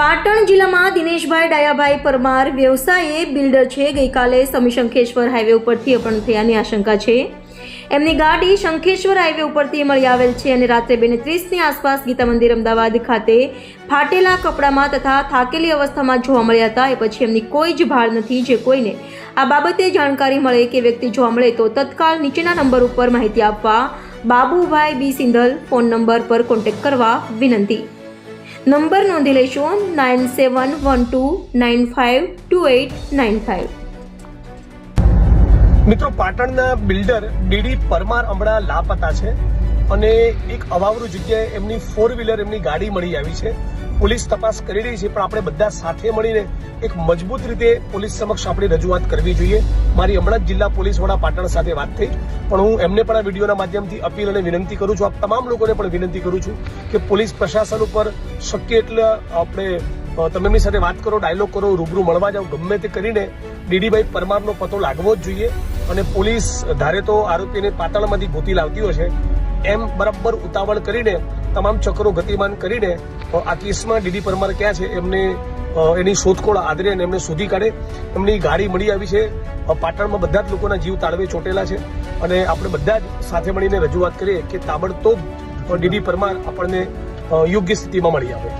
પાટણ જિલ્લામાં દિનેશભાઈ ડાયાભાઈ પરમાર વ્યવસાયે બિલ્ડર છે. ગઈકાલે સમી શંખેશ્વર હાઈવે ઉપરથી અપહરણ થયાની આશંકા છે. એમની ગાડી શંખેશ્વર હાઈવે ઉપરથી મળી આવેલ છે અને રાત્રે બેને ત્રીસની આસપાસ ગીતા મંદિર અમદાવાદ ખાતે ફાટેલા કપડામાં તથા થાકેલી અવસ્થામાં જોવા મળ્યા હતા. એ પછી એમની કોઈ જ ભાળ નથી જે કોઈને આ બાબતે જાણકારી મળે કે વ્યક્તિ જોવા મળે તો તત્કાલ નીચેના નંબર ઉપર માહિતી આપવા Babubhai B Sindhal phone number પર કોન્ટેક્ટ કરવા વિનંતી. નંબર નોંધી લઈશું nine seven one two nine five two eight nine five મિત્રો, પાટણના બિલ્ડર ડીડી પરમાર હમણાં લાપતા છે. અને એક અવાવરું જગ્યાએ એમની ફોર વ્હીલર એમની ગાડી મળી આવી છે. પોલીસ તપાસ કરી રહી છે, પણ આપણે બધા સાથે મળીને એક મજબૂત રીતે પોલીસ સમક્ષ આપણે રજૂઆત કરવી જોઈએ. મારી હમણાં જ જિલ્લા પોલીસ વડા પાટણ સાથે વાત થઈ, પણ હું એમને પણ આ વિડીયોના માધ્યમથી અપીલ અને વિનંતી કરું છું આ તમામ લોકોને પણ વિનંતી કરું છું કે પોલીસ પ્રશાસન ઉપર શક્ય એટલે આપણે તમે એમની સાથે વાત કરો ડાયલોગ કરો, રૂબરૂ મળવા જાઓ, ગમે તે કરીને ડીડીભાઈ પરમારનો પતો લાગવો જ જોઈએ. અને પોલીસ ધારે તો આરોપીને પાતાળમાંથી ગોતી લાવતી હોય છે. એમ બરાબર ઉતાવળ કરીને, તમામ ચક્રો ગતિમાન કરીને આ કેસમાં ડીડી પરમાર ક્યાં છે એમને એની શોધખોળ આદરે અને એમને શોધી કાઢે. એમની ગાડી મળી આવી છે. પાટણમાં બધા જ લોકોના જીવ તાળવે ચોટેલા છે. અને આપણે બધા જ સાથે મળીને રજૂઆત કરીએ કે તાબડતોબ ડીડી પરમાર આપણને યોગ્ય સ્થિતિમાં મળી આવે.